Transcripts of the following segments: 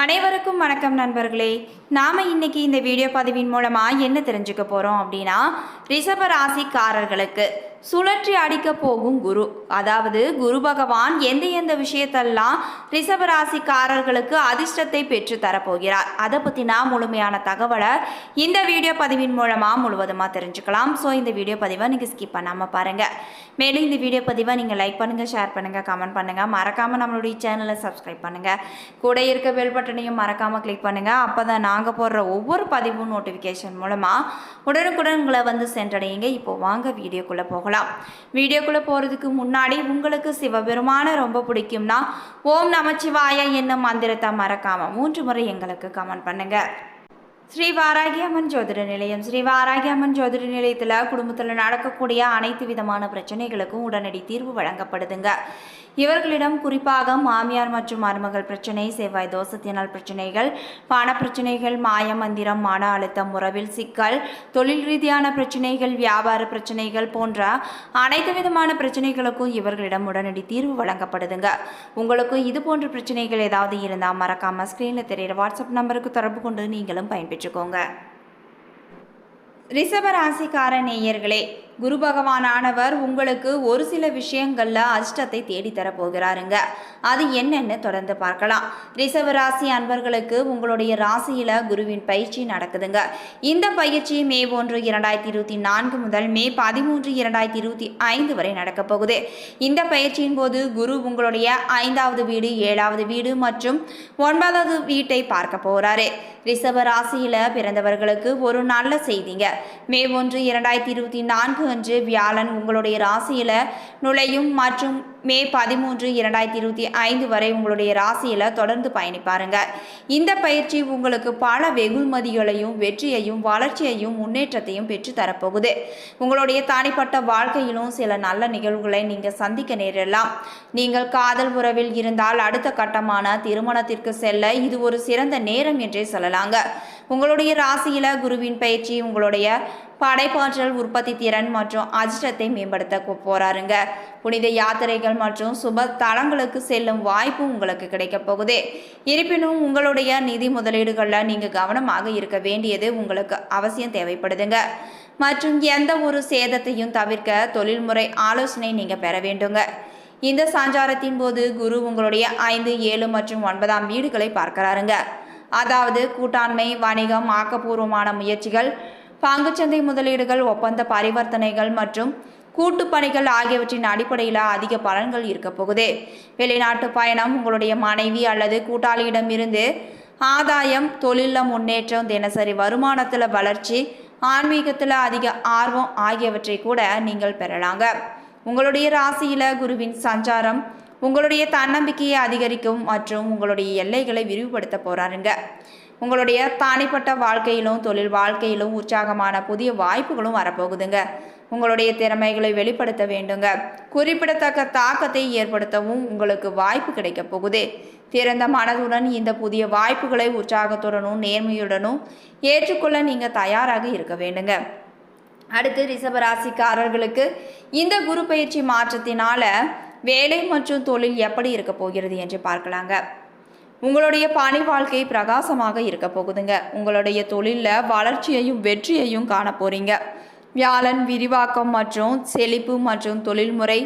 அனைவருக்கும் வணக்கம் நண்பர்களே. நாம் இன்னைக்கு இந்த வீடியோ பதிவின் மூலமாக என்ன தெரிஞ்சுக்க போகிறோம் அப்படின்னா ரிஷப ராசிக்காரர்களுக்கு. சுழற்றி அடிக்க போகும் குரு. அதாவது குரு பகவான் எந்த எந்த விஷயத்தெல்லாம் ரிஷபராசிக்காரர்களுக்கு அதிர்ஷ்டத்தை பெற்று தரப்போகிறார். அதை பற்றி நான் முழுமையான தகவலை இந்த வீடியோ பதிவின் மூலமாக முழுவதுமாக தெரிஞ்சுக்கலாம். ஸோ இந்த வீடியோ பதிவை நீங்கள் ஸ்கிப் பண்ணாமல் பாருங்கள் மேலும் இந்த வீடியோ பதிவை நீங்கள் லைக் பண்ணுங்கள் ஷேர் பண்ணுங்கள் கமெண்ட் பண்ணுங்கள் மறக்காமல் நம்மளுடைய சேனலை சப்ஸ்கிரைப் பண்ணுங்கள் கூட இருக்க பெல் பட்டனையும் மறக்காமல் கிளிக் பண்ணுங்கள் அப்போ தான் நாங்கள் போடுற ஒவ்வொரு பதிவும் நோட்டிஃபிகேஷன் மூலமாக உடனுக்குடன் உங்களை வந்து சென்றடையுங்க இப்போ வாங்க வீடியோக்குள்ளே போகலாம். வீடியோக்குள்ளே போகிறதுக்கு முன்னாடி உங்களுக்கு சிவபெருமான ரொம்ப பிடிக்கும்னா ஓம் நமச்சிவாய என்னும் மந்திரத்தை மறக்காமல் மூன்று முறை எங்களுக்கு கமெண்ட் பண்ணுங்கள் ஸ்ரீ வாராகி அம்மன் ஜோதிட நிலையம். ஸ்ரீ வாராகி அம்மன் ஜோதிட நிலையத்தில் குடும்பத்தில் நடக்கக்கூடிய அனைத்து விதமான பிரச்சனைகளுக்கும் உடனடி தீர்வு வழங்கப்படுதுங்க. இவர்களிடம் குறிப்பாக மாமியார் மற்றும் மருமகள் பிரச்சனை செவ்வாய் தோசத்தினால் பிரச்சனைகள் பணப்பிரச்சனைகள் மாய மந்திரம் மன அழுத்தம் உறவில் சிக்கல் தொழில் ரீதியான பிரச்சனைகள் வியாபார பிரச்சனைகள் போன்ற அனைத்து விதமான பிரச்சனைகளுக்கும் இவர்களிடம் உடனடி தீர்வு வழங்கப்படுதுங்க. உங்களுக்கும் இது போன்ற பிரச்சனைகள் ஏதாவது இருந்தால் மறக்காமல் ஸ்க்ரீனில் தெரிகிற வாட்ஸ்அப் நம்பருக்கு தொடர்பு கொண்டு நீங்களும் பயன்பெற்று பெற்றுக்கோங்க ரிஷபராசிக்கார நேயர்களே குரு பகவானானவர் உங்களுக்கு ஒரு சில விஷயங்கள்ல அதிர்ஷ்டத்தை தேடித்தர போகிறாருங்க அது என்னன்னு தொடர்ந்து பார்க்கலாம். ரிசர்வ ராசி அன்பர்களுக்கு உங்களுடைய ராசியில குருவின் பயிற்சி நடக்குதுங்க. இந்த பயிற்சி மே ஒன்று இரண்டாயிரத்தி இருபத்தி நான்கு முதல் மே பதிமூன்று இரண்டாயிரத்தி இருபத்தி ஐந்து வரை நடக்கப் போகுது. இந்த பயிற்சியின் போது குரு உங்களுடைய ஐந்தாவது வீடு ஏழாவது வீடு மற்றும் ஒன்பதாவது வீட்டை பார்க்க போறாரு. ரிசர்வ ராசியில பிறந்தவர்களுக்கு ஒரு நல்ல செய்திங்க. மே ஒன்று இரண்டாயிரத்தி இருபத்தி நான்கு அன்று வியாழன் உங்களுடைய ராசியில் நுழையும் மற்றும் மே பதிமூன்று இரண்டாயிரத்தி இருபத்தி ஐந்து வரை உங்களுடைய ராசியில தொடர்ந்து பயணிப்பாருங்க. இந்த பயிற்சி உங்களுக்கு பல வெகுமதிகளையும் வெற்றியையும் வளர்ச்சியையும் முன்னேற்றத்தையும் பெற்று தரப்போகுது. உங்களுடைய தனிப்பட்ட வாழ்க்கையிலும் சில நல்ல நிகழ்வுகளை நீங்கள் சந்திக்க நேரிடலாம். நீங்கள் காதல் உறவில் இருந்தால் அடுத்த கட்டமான திருமணத்திற்கு செல்ல இது ஒரு சிறந்த நேரம் என்றே சொல்லலாங்க. உங்களுடைய ராசியில குருவின் பயிற்சி உங்களுடைய படைப்பாற்றல் உற்பத்தி திறன் மற்றும் அதிர்ஷ்டத்தை மேம்படுத்த போறாருங்க. புனித யாத்திரைகள் மற்றும் சுப தலங்களுக்கு செல்லும் வாய்ப்பு உங்களுக்கு கிடைக்க போகுது. இருப்பினும் உங்களுடைய நிதி முதலீடுகளில் நீங்கள் கவனமாக இருக்க வேண்டியது உங்களுக்கு அவசியம் தேவைப்படுதுங்க. மற்றும் எந்த ஒரு சேதத்தையும் தவிர்க்க தொழில்முறை ஆலோசனை நீங்கள் பெற வேண்டுங்க. இந்த சஞ்சாரத்தின் போது குரு உங்களுடைய ஐந்து ஏழு மற்றும் ஒன்பதாம் வீடுகளை பார்க்கிறாருங்க. அதாவது கூட்டாண்மை வணிகம் ஆக்கப்பூர்வமான முயற்சிகள் பங்குச்சந்தை முதலீடுகள் ஒப்பந்த பரிவர்த்தனைகள் மற்றும் கூட்டு பணிகள் ஆகியவற்றின் அடிப்படையில் அதிக பலன்கள் இருக்க போகுது. வெளிநாட்டு பயணம் உங்களுடைய மனைவி அல்லது கூட்டாளியிடமிருந்து ஆதாயம் தொழிலில் முன்னேற்றம் தினசரி வருமானத்தில் வளர்ச்சி ஆன்மீகத்தில் அதிக ஆர்வம் ஆகியவற்றை கூட நீங்கள் பெறலாங்க. உங்களுடைய ராசியில குருவின் சஞ்சாரம் உங்களுடைய தன்னம்பிக்கையை அதிகரிக்கும் மற்றும் உங்களுடைய எல்லைகளை விரிவுபடுத்த போகிறாருங்க உங்களுடைய தனிப்பட்ட வாழ்க்கையிலும் தொழில் வாழ்க்கையிலும் உற்சாகமான புதிய வாய்ப்புகளும் வரப்போகுதுங்க. உங்களுடைய திறமைகளை வெளிப்படுத்த வேண்டுங்க. குறிப்பிடத்தக்க தாக்கத்தை ஏற்படுத்தவும் உங்களுக்கு வாய்ப்பு கிடைக்க போகுது. திறந்த மனதுடன் இந்த புதிய வாய்ப்புகளை உற்சாகத்துடனும் நேர்மையுடனும் ஏற்றுக்கொள்ள நீங்கள் தயாராக இருக்க வேண்டுங்க. அடுத்து ரிஷபராசிக்காரர்களுக்கு இந்த குரு பயிற்சி மாற்றத்தினால வேலை மற்றும் தொழில் எப்படி இருக்க போகிறது என்று பார்க்கலாங்க. உங்களுடைய பணி வாழ்க்கை பிரகாசமாக இருக்க போகுதுங்க. உங்களுடைய தொழிலில் வளர்ச்சியையும் வெற்றியையும் காண போறீங்க. வியாழன் விரிவாக்கம் மற்றும் செழிப்பு மற்றும் தொழில்முறை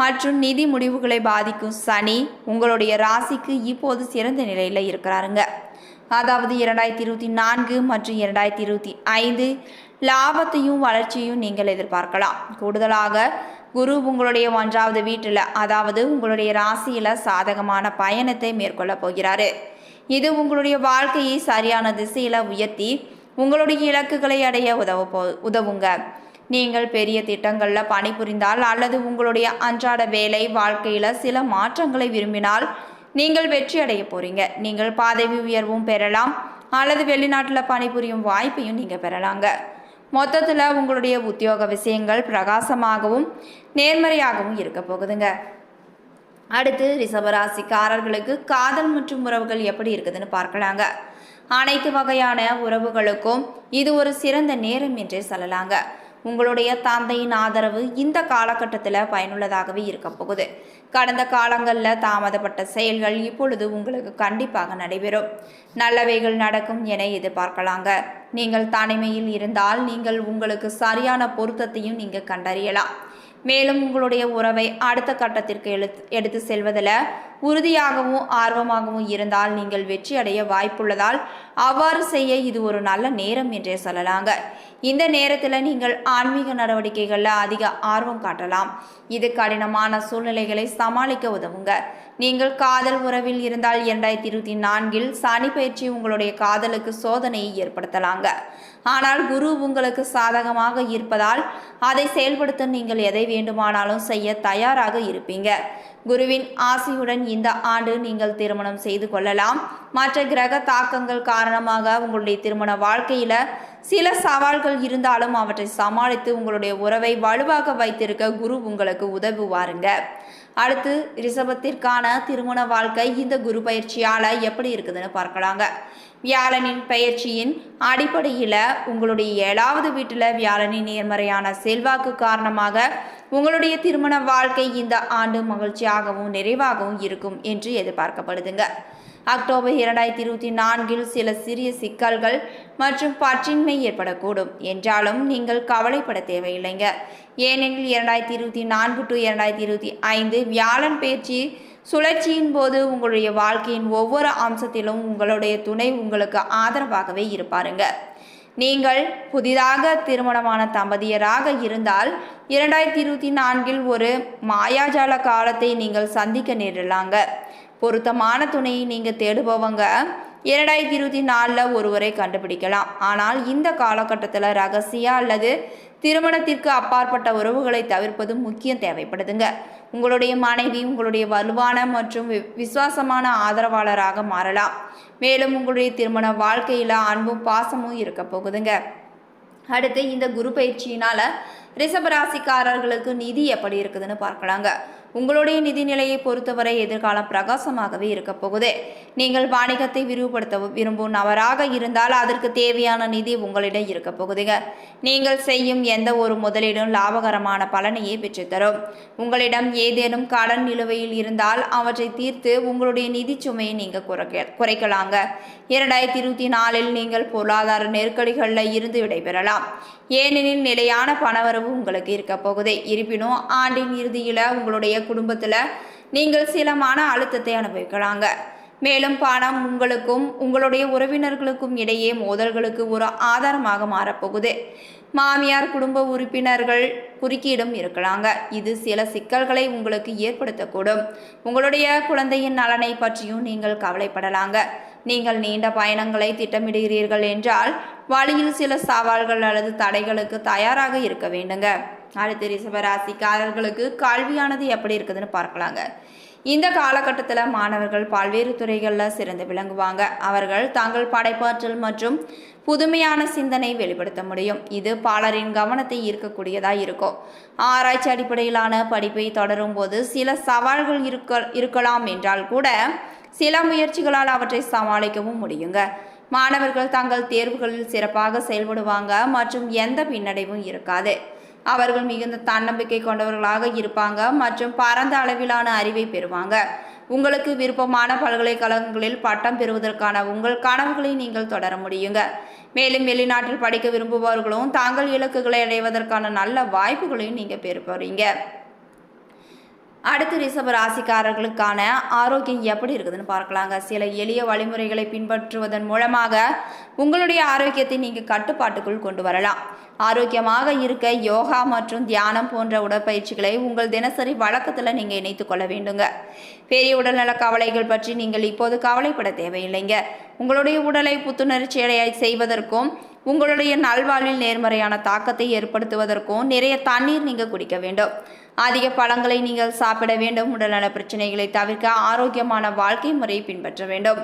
மற்றும் நிதி முடிவுகளை பாதிக்கும் சனி உங்களுடைய ராசிக்கு இப்போது சிறந்த நிலையில் இருக்கிறாருங்க. அதாவது இரண்டாயிரத்தி இருபத்தி நான்கு மற்றும் இரண்டாயிரத்தி இருபத்தி ஐந்து லாபத்தையும் வளர்ச்சியும் நீங்கள் எதிர்பார்க்கலாம். கூடுதலாக குரு உங்களுடைய ஒன்றாவது வீட்டில் அதாவது உங்களுடைய ராசியில் சாதகமான பயணத்தை மேற்கொள்ள போகிறாரு. இது உங்களுடைய வாழ்க்கையை சரியான திசையில் உயர்த்தி உங்களுடைய இலக்குகளை அடைய உதவ போ உதவுங்க. நீங்கள் பெரிய திட்டங்களில் பணிபுரிந்தால் அல்லது உங்களுடைய அன்றாட வேலை வாழ்க்கையில் சில மாற்றங்களை விரும்பினால் நீங்கள் வெற்றி அடைய போகிறீங்க நீங்கள் பதவி உயர்வும் பெறலாம் அல்லது வெளிநாட்டில் பணிபுரியும் வாய்ப்பையும் நீங்கள் பெறலாங்க. மொத்தத்தில் உங்களுடைய உத்தியோக விஷயங்கள் பிரகாசமாகவும் நேர்மறையாகவும் இருக்க போகுதுங்க. அடுத்து ரிசவராசிக்காரர்களுக்கு காதல் மற்றும் உறவுகள் எப்படி இருக்குதுன்னு பார்க்கலாங்க. அனைத்து வகையான உறவுகளுக்கும் இது ஒரு சிறந்த நேரம் என்றே சொல்லலாங்க. உங்களுடைய தந்தையின் ஆதரவு இந்த காலகட்டத்தில் பயனுள்ளதாகவே இருக்க போகுது. கடந்த காலங்களில் தாமதப்பட்ட செயல்கள் இப்பொழுது உங்களுக்கு கண்டிப்பாக நடைபெறும். நல்லவைகள் நடக்கும் என எதிர்பார்க்கலாங்க. நீங்கள் தனிமையில் இருந்தால் நீங்கள் உங்களுக்கு சரியான பொருத்தத்தையும் நீங்கள் கண்டறியலாம். மேலும் உங்களுடைய உறவை அடுத்த கட்டத்திற்கு எழுத்து எடுத்து செல்வதில் உறுதியாகவும் ஆர்வமாகவும் இருந்தால் நீங்கள் வெற்றி அடைய வாய்ப்புள்ளதால் அவ்வாறு செய்ய இது ஒரு நல்ல நேரம் என்றே சொல்லலாங்க. இந்த நேரத்தில் நீங்கள் ஆன்மீக நடவடிக்கைகளில் அதிக ஆர்வம் காட்டலாம். இது கடினமான சூழ்நிலைகளை சமாளிக்க உதவுங்க. நீங்கள் காதல் உறவில் இருந்தால் இரண்டாயிரத்தி இருபத்தி நான்கில் சனி பயிற்சி உங்களுடைய காதலுக்கு சோதனையை ஏற்படுத்தலாங்க. ஆனால் குரு உங்களுக்கு சாதகமாக இருப்பதால் அதை செயல்படுத்த நீங்கள் எதை வேண்டுமானாலும் செய்ய தயாராக இருப்பீங்க. குருவின் ஆசையுடன் இந்த ஆண்டு நீங்கள் திருமணம் செய்து கொள்ளலாம். மற்ற கிரக தாக்கங்கள் காரணமாக உங்களுடைய திருமண வாழ்க்கையில சில சவால்கள் இருந்தாலும் அவற்றை சமாளித்து உங்களுடைய உறவை வலுவாக வைத்திருக்க குரு உங்களுக்கு உதவுவாருங்க. அடுத்து ரிஷபத்திற்கான திருமண வாழ்க்கை இந்த குரு பயிற்சியால் எப்படி இருக்குதுன்னு பார்க்கலாங்க. வியாழனின் பயிற்சியின் அடிப்படையில் உங்களுடைய ஏழாவது வீட்டில் வியாழனின் நேர்மறையான செல்வாக்கு காரணமாக உங்களுடைய திருமண வாழ்க்கை இந்த ஆண்டு மகிழ்ச்சியாகவும் நிறைவாகவும் இருக்கும் என்று எதிர்பார்க்கப்படுதுங்க. அக்டோபர் இரண்டாயிரத்தி இருபத்தி நான்கில் சில சிறிய சிக்கல்கள் மற்றும் பற்றின்மை ஏற்படக்கூடும். என்றாலும் நீங்கள் கவலைப்பட தேவையில்லைங்க. ஏனெனில் இரண்டாயிரத்தி இருபத்தி நான்கு டு இரண்டாயிரத்தி இருபத்தி ஐந்து வியாழன் பயிற்சி சுழற்சியின் போது உங்களுடைய வாழ்க்கையின் ஒவ்வொரு அம்சத்திலும் உங்களுடைய துணை உங்களுக்கு ஆதரவாகவே இருப்பாருங்க. நீங்கள் புதிதாக திருமணமான தம்பதியராக இருந்தால் இரண்டாயிரத்தி இருபத்தி நான்கில் ஒரு மாயாஜால காலத்தை நீங்கள் சந்திக்க நேரிடலாங்க. பொருத்தமான துணையை நீங்கள் தேடுபவங்க இரண்டாயிரத்தி இருபத்தி நாலில் ஒருவரை கண்டுபிடிக்கலாம். ஆனால் இந்த காலகட்டத்தில் ரகசிய அல்லது திருமணத்திற்கு அப்பாற்பட்ட உறவுகளை தவிர்ப்பது முக்கியம் தேவைப்படுதுங்க. உங்களுடைய மனைவி உங்களுடைய வலுவான மற்றும் வி- விசுவாசமான ஆதரவாளராக மாறலாம். மேலும் உங்களுடைய திருமண வாழ்க்கையில் அன்பும் பாசமும் இருக்க போகுதுங்க. அடுத்து இந்த குரு பயிற்சியினால ரிஷபராசிக்காரர்களுக்கு நிதி எப்படி இருக்குதுன்னு பார்க்கலாங்க. உங்களுடைய நிதி நிலையை பொறுத்தவரை எதிர்காலம் பிரகாசமாகவே இருக்கப் போகுது. நீங்கள் வாணிகத்தை விரிவுபடுத்த விரும்பும் நபராக இருந்தால் அதற்கு தேவையான நிதி உங்களிடம் இருக்க போகுதுங்க. நீங்கள் செய்யும் எந்த ஒரு முதலீடும் லாபகரமான பலனையே பெற்றுத்தரும். உங்களிடம் ஏதேனும் கடன் நிலுவையில் இருந்தால் அவற்றை தீர்த்து உங்களுடைய நிதி சுமையை நீங்கள் குறைக்க குறைக்கலாங்க. இரண்டாயிரத்தி இருபத்தி நாலில் நீங்கள் பொருளாதார நெருக்கடிகளில் இருந்து விடைபெறலாம். ஏனெனில் நிலையான பணவரவு உங்களுக்கு இருக்க போகுது. இருப்பினும் ஆண்டின் இறுதியில் உங்களுடைய குடும்பத்தில் நீங்கள் சில மன அழுத்தத்தை அனுபவிக்கலாங்க. மேலும் பணம் உங்களுக்கும் உங்களுடைய உறவினர்களுக்கும் இடையே மோதல்களுக்கு ஒரு ஆதாரமாக மாறப்போகுது. மாமியார் குடும்ப உறுப்பினர்கள் குறுக்கீடும் இருக்கலாங்க. இது சில சிக்கல்களை உங்களுக்கு ஏற்படுத்தக்கூடும். உங்களுடைய குழந்தையின் நலனை பற்றியும் நீங்கள் கவலைப்படலாங்க. நீங்கள் நீண்ட பயணங்களை திட்டமிடுகிறீர்கள் என்றால் வழியில் சில சவால்கள் அல்லது தடைகளுக்கு தயாராக இருக்க வேண்டுங்க. அடுத்து ரிஷபராசிக்காரர்களுக்கு கல்வியானது எப்படி இருக்குதுன்னு பார்க்கலாங்க. இந்த காலகட்டத்தில் மாணவர்கள் பல்வேறு துறைகளில் சிறந்து விளங்குவாங்க. அவர்கள் தங்கள் படைப்பாற்றல் மற்றும் புதுமையான சிந்தனை வெளிப்படுத்த முடியும். இது பலரின் கவனத்தை ஈர்க்கக்கூடியதாக இருக்கும். ஆராய்ச்சி அடிப்படையிலான படிப்பை தொடரும் போது சில சவால்கள் இருக்க இருக்கலாம் என்றால் கூட சில முயற்சிகளால் அவற்றை சமாளிக்கவும் முடியுங்க. மாணவர்கள் தங்கள் தேர்வுகளில் சிறப்பாக செயல்படுவாங்க மற்றும் எந்த பின்னடைவும் இருக்காது. அவர்கள் மிகுந்த தன்னம்பிக்கை கொண்டவர்களாக இருப்பாங்க மற்றும் பரந்த அளவிலான அறிவை பெறுவாங்க. உங்களுக்கு விருப்பமான பல்கலைக்கழகங்களில் பட்டம் பெறுவதற்கான உங்கள் கனவுகளை நீங்கள் தொடர முடியுங்க. மேலும் வெளிநாட்டில் படிக்க விரும்புபவர்களும் தாங்கள் இலக்குகளை அடைவதற்கான நல்ல வாய்ப்புகளையும் நீங்கள் பெற அடுத்து ரிஷப ராசிக்காரர்களுக்கான ஆரோக்கியம் எப்படி இருக்குதுன்னு பார்க்கலாங்க. சில எளிய வழிமுறைகளை பின்பற்றுவதன் மூலமாக உங்களுடைய ஆரோக்கியத்தை நீங்கள் கட்டுப்பாட்டுக்குள் கொண்டு வரலாம். ஆரோக்கியமாக இருக்க யோகா மற்றும் தியானம் போன்ற உடற்பயிற்சிகளை உங்கள் தினசரி வழக்கத்தில் நீங்கள் இணைத்து கொள்ள வேண்டுங்க. பெரிய உடல்நல கவலைகள் பற்றி நீங்கள் இப்போது கவலைப்பட தேவையில்லைங்க. உங்களுடைய உடலை புத்துணர்ச்சியடைய செய்வதற்கும் உங்களுடைய நல்வாழ்வில் நேர்மறையான தாக்கத்தை ஏற்படுத்துவதற்கும் நிறைய தண்ணீர் நீங்கள் குடிக்க வேண்டும். அதிக பழங்களை நீங்கள் சாப்பிட வேண்டும். உடல்நல பிரச்சனைகளை தவிர்க்க ஆரோக்கியமான வாழ்க்கை முறையை பின்பற்ற வேண்டும்.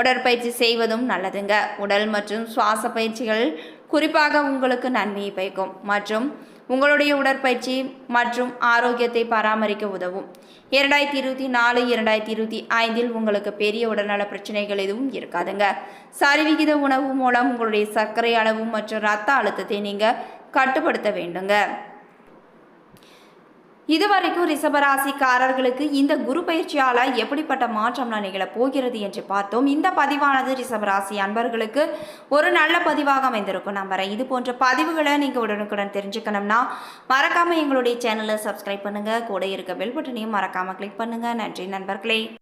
உடற்பயிற்சி செய்வதும் நல்லதுங்க. உடல் மற்றும் சுவாச பயிற்சிகள் குறிப்பாக உங்களுக்கு நன்மையை பயக்கும். மற்றும் உங்களுடைய உடற்பயிற்சி மற்றும் ஆரோக்கியத்தை பராமரிக்க உதவும். இரண்டாயிரத்தி இருபத்தி நாலு இரண்டாயிரத்தி இருபத்தி ஐந்தில் உங்களுக்கு பெரிய உடல்நல பிரச்சனைகள் எதுவும் இருக்காதுங்க. சரிவிகித உணவு மூலம் உங்களுடைய சர்க்கரை அளவு மற்றும் இரத்த அழுத்தத்தை நீங்கள் கட்டுப்படுத்த வேண்டுங்க. இதுவரைக்கும் ரிஷபராசிக்காரர்களுக்கு இந்த குரு பயிற்சியால் எப்படிப்பட்ட மாற்றம்லாம் நிகழப் போகிறது என்று பார்த்தோம். இந்த பதிவானது ரிஷபராசி அன்பர்களுக்கு ஒரு நல்ல பதிவாக அமைந்திருக்கும் நம்புறேன் இது போன்ற பதிவுகளை நீங்கள் உடனுக்குடன் தெரிஞ்சுக்கணும்னா மறக்காமல் எங்களுடைய சேனலை சப்ஸ்கிரைப் பண்ணுங்கள் கூட இருக்க பெல் பட்டனையும் மறக்காமல் கிளிக் பண்ணுங்கள் நன்றி நண்பர்களே.